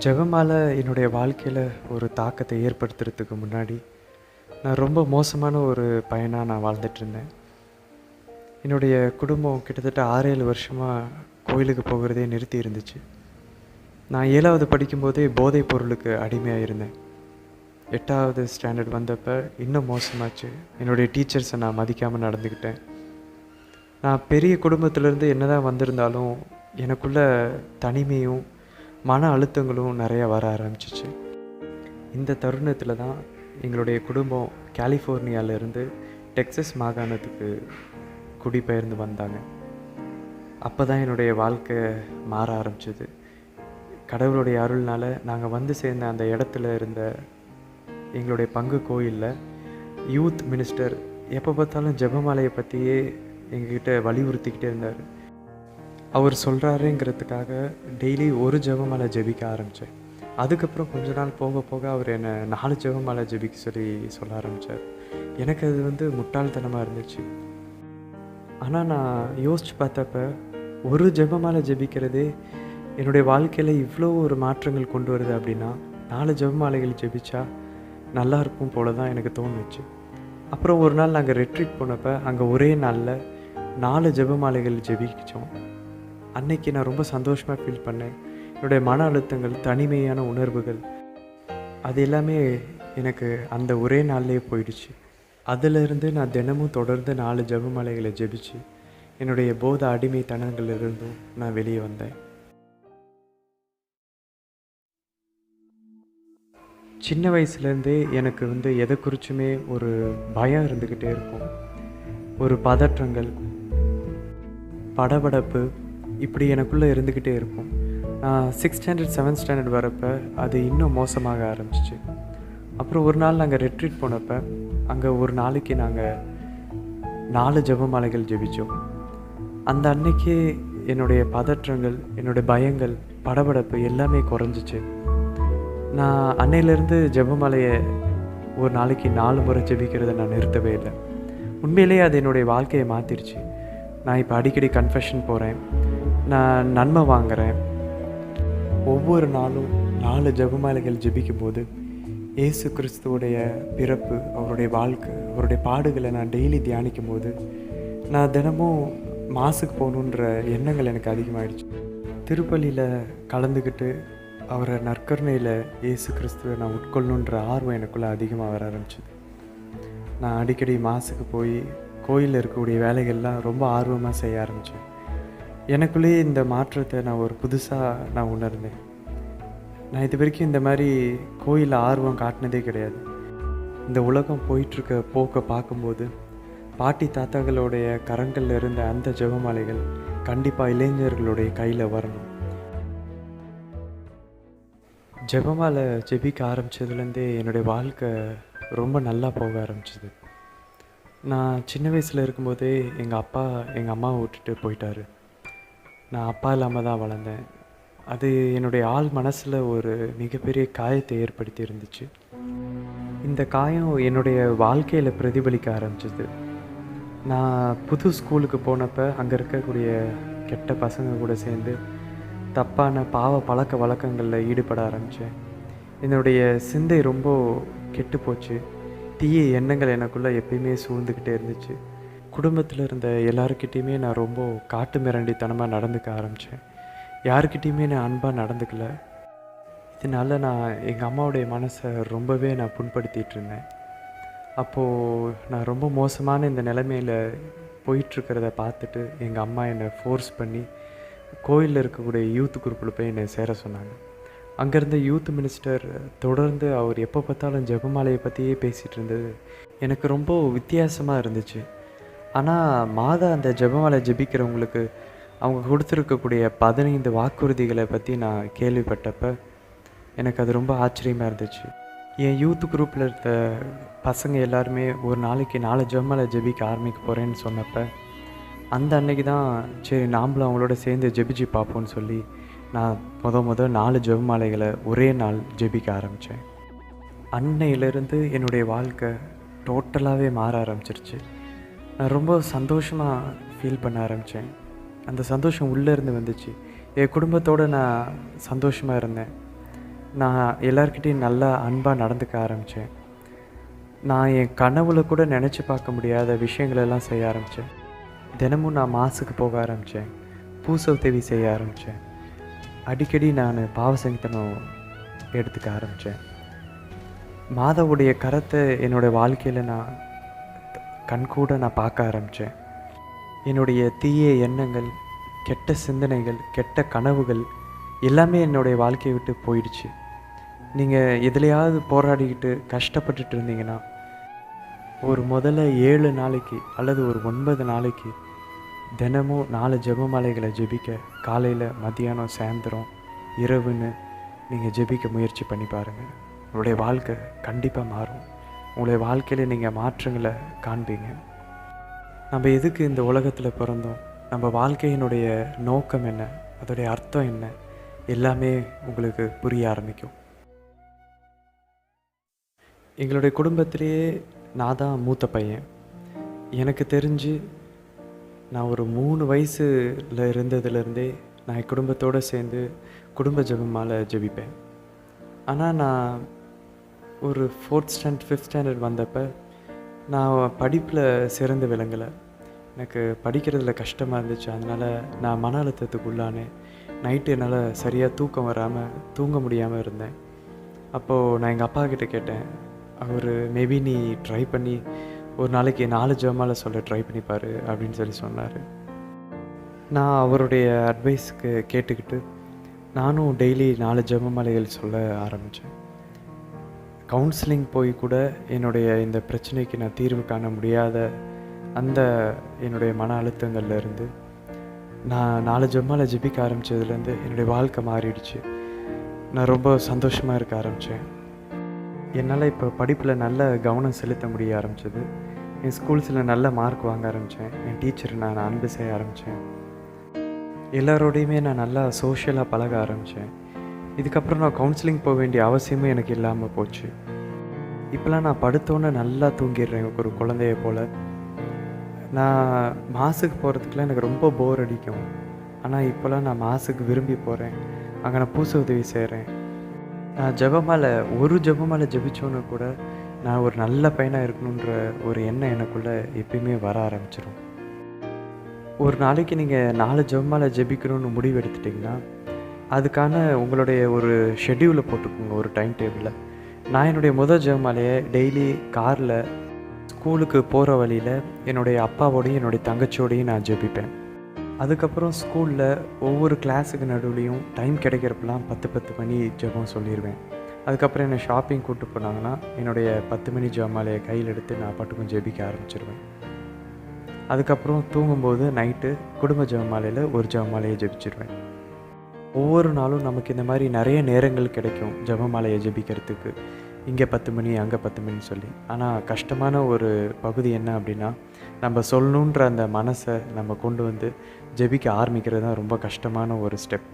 ஜெகமாலை என்னுடைய வாழ்க்கையில் ஒரு தாக்கத்தை ஏற்படுத்துறதுக்கு முன்னாடி நான் ரொம்ப மோசமான ஒரு பையனாக நான் வாழ்ந்துட்டு இருந்தேன் என்னுடைய குடும்பம் கிட்டத்தட்ட ஆறு ஏழு வருஷமாக கோயிலுக்கு போகிறதே நிறுத்தி இருந்துச்சு. நான் ஏழாவது படிக்கும்போதே போதைப் பொருளுக்கு அடிமையாக இருந்தேன் எட்டாவது ஸ்டாண்டர்ட் வந்தப்போ இன்னும் மோசமாச்சு. என்னுடைய டீச்சர்ஸை நான் மதிக்காமல் நடந்துக்கிட்டேன். நான் பெரிய குடும்பத்திலேருந்து என்னதான் வந்திருந்தாலும் எனக்குள்ள தனிமையும் மன அழுத்தங்களும் நிறையா வர ஆரம்பிச்சிச்சு. இந்த தருணத்தில் தான் எங்களுடைய குடும்பம் கலிஃபோர்னியாவிலேருந்து டெக்சஸ் மாகாணத்துக்கு குடிபெயர்ந்து வந்தாங்க. அப்போ தான் என்னுடைய வாழ்க்கை மாற ஆரம்பிச்சது. கடவுளுடைய அருள்னால் நாங்கள் வந்து சேர்ந்த அந்த இடத்துல இருந்த எங்களுடைய பங்கு கோயிலில் யூத் மினிஸ்டர் எப்போ பார்த்தாலும் ஜெபமாலையை பற்றியே எங்ககிட்ட வலியுறுத்திக்கிட்டே இருந்தார். அவர் சொல்கிறாருங்கிறதுக்காக டெய்லி ஒரு ஜெபமாலை ஜெபிக்க ஆரம்பித்தேன் அதுக்கப்புறம் கொஞ்ச நாள் போக போக அவர் என்னை நாலு ஜெபமாலை ஜெபிக்க சொல்லி சொல்ல ஆரம்பித்தார் எனக்கு அது வந்து முட்டாள்தனமாக இருந்துச்சு. ஆனால் நான் யோசித்து பார்த்தப்ப ஒரு ஜெபமாலை ஜெபிக்கிறதே என்னுடைய வாழ்க்கையில் இவ்வளோ ஒரு மாற்றங்கள் கொண்டு வருது அப்படின்னா நாலு ஜெபமாலைகள் ஜெபிச்சா நல்லா இருக்கும் போல தான் எனக்கு தோணுச்சு. அப்புறம் ஒரு நாள் நாங்கள் ரெட்ரீட் போனப்போ அங்கே ஒரே நாளில் நாலு ஜெபமாலைகள் ஜெபிச்சோம். அன்னைக்கு நான் ரொம்ப சந்தோஷமாக ஃபீல் பண்ணேன். என்னுடைய மன அழுத்தங்கள் தனிமையான உணர்வுகள் அது எல்லாமே எனக்கு அந்த ஒரே நாள்லேயே போயிடுச்சு. அதிலிருந்து நான் தினமும் தொடர்ந்து நாலு ஜபமலைகளை ஜெபிச்சு என்னுடைய போத அடிமைத்தனங்களிலிருந்தும் நான் வெளியே வந்தேன். சின்ன வயசுலேருந்தே எனக்கு வந்து எதை குறிச்சுமே ஒரு பயம் இருந்துக்கிட்டே இருக்கும். ஒரு பதற்றங்கள் படபடப்பு இப்படி எனக்குள்ளே இருந்துக்கிட்டே இருக்கும். நான் சிக்ஸ் ஸ்டாண்டர்ட் செவன்த் ஸ்டாண்டர்ட் வரப்போ அது இன்னும் மோசமாக ஆரம்பிச்சிச்சு. அப்புறம் ஒரு நாள் நாங்கள் ரெட்ரீட் போனப்போ அங்கே ஒரு நாளைக்கு நாங்கள் நாலு ஜபமாலைகள் ஜெபிச்சோம். அந்த அன்னைக்கே என்னுடைய பதற்றங்கள் என்னுடைய பயங்கள் படபடப்பு எல்லாமே குறைஞ்சிச்சு. நான் அன்னையிலேருந்து ஜபமாலையை ஒரு நாளைக்கு நாலு முறை ஜெபிக்கிறத நான் நிறுத்தவே இல்லை. உண்மையிலேயே அது என்னுடைய வாழ்க்கையை மாற்றிருச்சு நான் இப்போ அடிக்கடி கன்ஃபெஷன் போகிறேன் நான் நன்மை வாங்குகிறேன் ஒவ்வொரு நாளும் நாலு ஜபமாலைகள் ஜெபிக்கும் போது இயேசு கிறிஸ்துவோடைய பிறப்பு அவருடைய வாழ்க்கை அவருடைய பாடுகளை நான் டெய்லி தியானிக்கும் போது நான் தினமும் மாசுக்கு போகணுன்ற எண்ணங்கள் எனக்கு அதிகமாகிடுச்சு திருப்பலியில் கலந்துக்கிட்டு அவரை நற்கருணையில் இயேசு கிறிஸ்துவை நான் உட்கொள்ளணுன்ற ஆர்வம் எனக்குள்ளே அதிகமாக வர ஆரம்பிச்சிது. நான் அடிக்கடி மாசுக்கு போய் கோயிலில் இருக்கக்கூடிய வேலைகள்லாம் ரொம்ப ஆர்வமாக செய்ய ஆரம்பித்தேன் எனக்குள்ளேயே இந்த மாற்றத்தை நான் ஒரு புதுசாக நான் உணர்ந்தேன். நான் இது வரைக்கும் இந்த மாதிரி கோயிலில் ஆர்வம் காட்டினதே கிடையாது. இந்த உலகம் போயிட்டுருக்க போக்கை பார்க்கும்போது பாட்டி தாத்தாக்களுடைய கரங்களில் இருந்த அந்த ஜெபமாலைகள் கண்டிப்பாக இளைஞர்களுடைய கையில் வரணும். ஜெபமாலை ஜெபிக்க ஆரம்பித்ததுலேருந்தே என்னுடைய வாழ்க்கை ரொம்ப நல்லா போக ஆரம்பிச்சிது. நான் சின்ன வயசில் இருக்கும்போதே எங்கள் அப்பா எங்கள் அம்மாவை விட்டுட்டு போயிட்டாரு. நான் அப்பா இல்லாமல் தான் வளர்ந்தேன். அது என்னுடைய ஆள் மனசில் ஒரு மிகப்பெரிய காயத்தை ஏற்படுத்தி இருந்துச்சு இந்த காயம் என்னுடைய வாழ்க்கையில் பிரதிபலிக்க ஆரம்பிச்சது. நான் புது ஸ்கூலுக்கு போனப்போ அங்கே இருக்கக்கூடிய கெட்ட பசங்க கூட சேர்ந்து தப்பான பாவ பழக்க வழக்கங்களில் ஈடுபட ஆரம்பித்தேன் என்னுடைய சிந்தை ரொம்ப கெட்டு போச்சு. தீய எண்ணங்கள் எனக்குள்ளே எப்பயுமே சூழ்ந்துக்கிட்டே இருந்துச்சு. குடும்பத்தில் இருந்த எல்லாருக்கிட்டேயுமே நான் ரொம்ப காட்டு மிரண்டித்தனமாக நடந்துக்க ஆரம்பித்தேன் யாருக்கிட்டேயுமே நான் அன்பாக நடந்துக்கல. இதனால நான் எங்கள் அம்மாவுடைய மனசை ரொம்பவே நான் புண்படுத்திகிட்டு இருந்தேன். அப்போது நான் ரொம்ப மோசமான இந்த நிலைமையில் போயிட்டுருக்கிறத பார்த்துட்டு எங்கள் அம்மா என்னை ஃபோர்ஸ் பண்ணி கோயிலில் இருக்கக்கூடிய யூத் குரூப்பில் போய் என்னை சேர சொன்னாங்க. அங்கேருந்த யூத் மினிஸ்டர் தொடர்ந்து அவர் எப்போ பார்த்தாலும் ஜெபமாலையை பற்றியே பேசிகிட்டு இருந்தது. எனக்கு ரொம்ப வித்தியாசமாக இருந்துச்சு. ஆனால் மாதா அந்த ஜெபமாலை ஜெபிக்கிறவங்களுக்கு அவங்க கொடுத்துருக்கக்கூடிய பதினைந்து வாக்குறுதிகளை பற்றி நான் கேள்விப்பட்டப்ப எனக்கு அது ரொம்ப ஆச்சரியமாக இருந்துச்சு. என் யூத் குரூப்பில் இருந்த பசங்க எல்லாருமே ஒரு நாளைக்கு நாலு ஜெபமாலை ஜெபிக்க ஆரம்பிக்க போகிறேன்னு சொன்னப்போ அந்த அன்னைக்கு தான் சரி நாம்ளும் அவங்களோட சேர்ந்து ஜெபிச்சு பார்ப்போம்னு சொல்லி நான் முத முத நாலு ஜெபமாலைகளை ஒரே நாள் ஜெபிக்க ஆரம்பித்தேன் அன்னையிலேருந்து என்னுடைய வாழ்க்கை டோட்டலாகவே மாற ஆரம்பிச்சிருச்சு. நான் ரொம்ப சந்தோஷமாக ஃபீல் பண்ண ஆரம்பித்தேன் அந்த சந்தோஷம் உள்ளே இருந்து வந்துச்சு. என் குடும்பத்தோடு நான் சந்தோஷமாக இருந்தேன். நான் எல்லார்கிட்டயும் நல்லா அன்பாக நடந்துக்க ஆரம்பித்தேன் நான் என் கனவுல கூட நினச்சி பார்க்க முடியாத விஷயங்களெல்லாம் செய்ய ஆரம்பித்தேன் தினமும் நான் மாசுக்கு போக ஆரம்பித்தேன் பூச உதவி செய்ய ஆரம்பித்தேன் அடிக்கடி நான் பாவசங்கத்தனம் எடுத்துக்க ஆரம்பித்தேன் மாதாவுடைய கரத்தை என்னோடய வாழ்க்கையில் நான் கண்கூட நான் பார்க்க ஆரம்பித்தேன். என்னுடைய தீய எண்ணங்கள் கெட்ட சிந்தனைகள் கெட்ட கனவுகள் எல்லாமே என்னுடைய வாழ்க்கையை விட்டு போயிடுச்சு. நீங்கள் எதுலையாவது போராடிக்கிட்டு கஷ்டப்பட்டுட்டு இருந்தீங்கன்னா ஒரு முதல்ல ஏழு நாளைக்கு அல்லது ஒரு ஒன்பது நாளைக்கு தினமும் நாலு ஜெபமாலைகளை ஜெபிக்க காலையில் மத்தியானம் சாயந்தரம் இரவுன்னு நீங்கள் ஜெபிக்க முயற்சி பண்ணி பாருங்கள் உங்களுடைய வாழ்க்கை கண்டிப்பாக மாறும். உங்களுடைய வாழ்க்கையில் நீங்கள் மாற்றங்களை காண்பீங்க. நம்ம எதுக்கு இந்த உலகத்தில் பிறந்தோம்? நம்ம வாழ்க்கையினுடைய நோக்கம் என்ன? அதோடைய அர்த்தம் என்ன? எல்லாமே உங்களுக்கு புரிய ஆரம்பிக்கும். எங்களுடைய குடும்பத்திலேயே நான் தான் மூத்த பையன். எனக்கு தெரிஞ்சு நான் ஒரு மூணு வயசில் இருந்ததுலேருந்தே நான் என் குடும்பத்தோடு சேர்ந்து குடும்ப ஜெபமால ஜெபிப்பேன். ஆனால் நான் ஒரு ஃபோர்த் ஸ்டாண்டர்ட் ஃபிஃப்த் ஸ்டாண்டர்ட் வந்தப்போ நான் படிப்பில் சிறந்து விளங்கலை எனக்கு படிக்கிறதுல கஷ்டமாக இருந்துச்சு. அதனால் நான் மன அழுத்தத்துக்கு உள்ளானேன் நைட்டு என்னால் சரியாக தூக்கம் வராமல் தூங்க முடியாமல் இருந்தேன். அப்போது நான் எங்கள் அப்பா கிட்ட கேட்டேன். அவர் மேபி நீ ட்ரை பண்ணி ஒரு நாளைக்கு நாலு ஜமால சொல்ல ட்ரை பண்ணிப்பார் அப்படின்னு சொல்லி சொன்னார். நான் அவருடைய அட்வைஸ்க்கு கேட்டுக்கிட்டு நானும் டெய்லி நாலு ஜெபமாலைகள் சொல்ல ஆரம்பித்தேன் கவுன்சிலிங் போய் கூட என்னுடைய இந்த பிரச்சனைக்கு நான் தீர்வு காண முடியாத அந்த என்னுடைய மன அழுத்தங்கள்லேருந்து நான் நாலு ஜெபமாலை ஜெபிக்க ஆரம்பித்ததுலேருந்து என்னுடைய வாழ்க்கை மாறிடுச்சு. நான் ரொம்ப சந்தோஷமாக இருக்க ஆரம்பித்தேன் என்னால் இப்போ படிப்பில் நல்ல கவனம் செலுத்த முடிய ஆரம்பிச்சது. என் ஸ்கூல்ஸில் நல்ல மார்க் வாங்க ஆரம்பித்தேன் என் டீச்சரை நான் அன்பு செய்ய ஆரம்பித்தேன் எல்லாரோடையுமே நான் நல்லா சோஷியலாக பழக ஆரம்பித்தேன் இதுக்கப்புறம் நான் கவுன்சிலிங் போக வேண்டிய அவசியமும் எனக்கு இல்லாமல் போச்சு. இப்போலாம் நான் படுத்தோன்னே நல்லா தூங்கிடுறேன் ஒரு குழந்தைய போல். நான் மாசுக்கு போகிறதுக்குலாம் எனக்கு ரொம்ப போர் அடிக்கும். ஆனால் இப்போலாம் நான் மாசுக்கு விரும்பி போகிறேன் அங்கே நான் பூச உதவி செய்கிறேன் நான் ஜெபமாலை ஒரு ஜெபமாலை ஜபிச்சோன்னு கூட நான் ஒரு நல்ல பையனாக இருக்கணுன்ற ஒரு எண்ணம் எனக்குள்ளே எப்பயுமே வர ஆரம்பிச்சிடும் ஒரு நாளைக்கு நீங்கள் நாலு ஜெபமாலை ஜெபிக்கணும்னு முடிவு எடுத்துட்டிங்கன்னா அதுக்கான உங்களுடைய ஒரு ஷெட்யூலை போட்டுக்கோங்க ஒரு டைம் டேபிளில் நான் என்னுடைய முதல் ஜெபமாலையை டெய்லி காரில் ஸ்கூலுக்கு போகிற வழியில் என்னுடைய அப்பாவோடையும் என்னுடைய தங்கச்சியோடையும் நான் ஜெபிப்பேன். அதுக்கப்புறம் ஸ்கூலில் ஒவ்வொரு கிளாஸுக்கு நடுவுலையும் டைம் கிடைக்கிறப்பெல்லாம் பத்து பத்து மணி ஜெபம் சொல்லிடுவேன் அதுக்கப்புறம் என்னை ஷாப்பிங் கூப்பிட்டு போனாங்கன்னா என்னுடைய பத்து மணி ஜெபமாலையை கையில் எடுத்து நான் பாட்டுக்கும் ஜெபிக்க ஆரம்பிச்சிருவேன். அதுக்கப்புறம் தூங்கும்போது நைட்டு குடும்ப ஜெபமாலையில் ஒரு ஜெபமாலையை ஜெபிச்சிருவேன். ஒவ்வொரு நாளும் நமக்கு இந்த மாதிரி நிறைய நேரங்கள் கிடைக்கும் ஜபமாலையை ஜெபிக்கிறதுக்கு. இங்கே பத்து மணி அங்கே பத்து மணின்னு சொல்லி. ஆனால் கஷ்டமான ஒரு பகுதி என்ன அப்படின்னா நம்ம சொல்லணுன்ற அந்த மனசை நம்ம கொண்டு வந்து ஜெபிக்க ஆரம்பிக்கிறது தான் ரொம்ப கஷ்டமான ஒரு ஸ்டெப்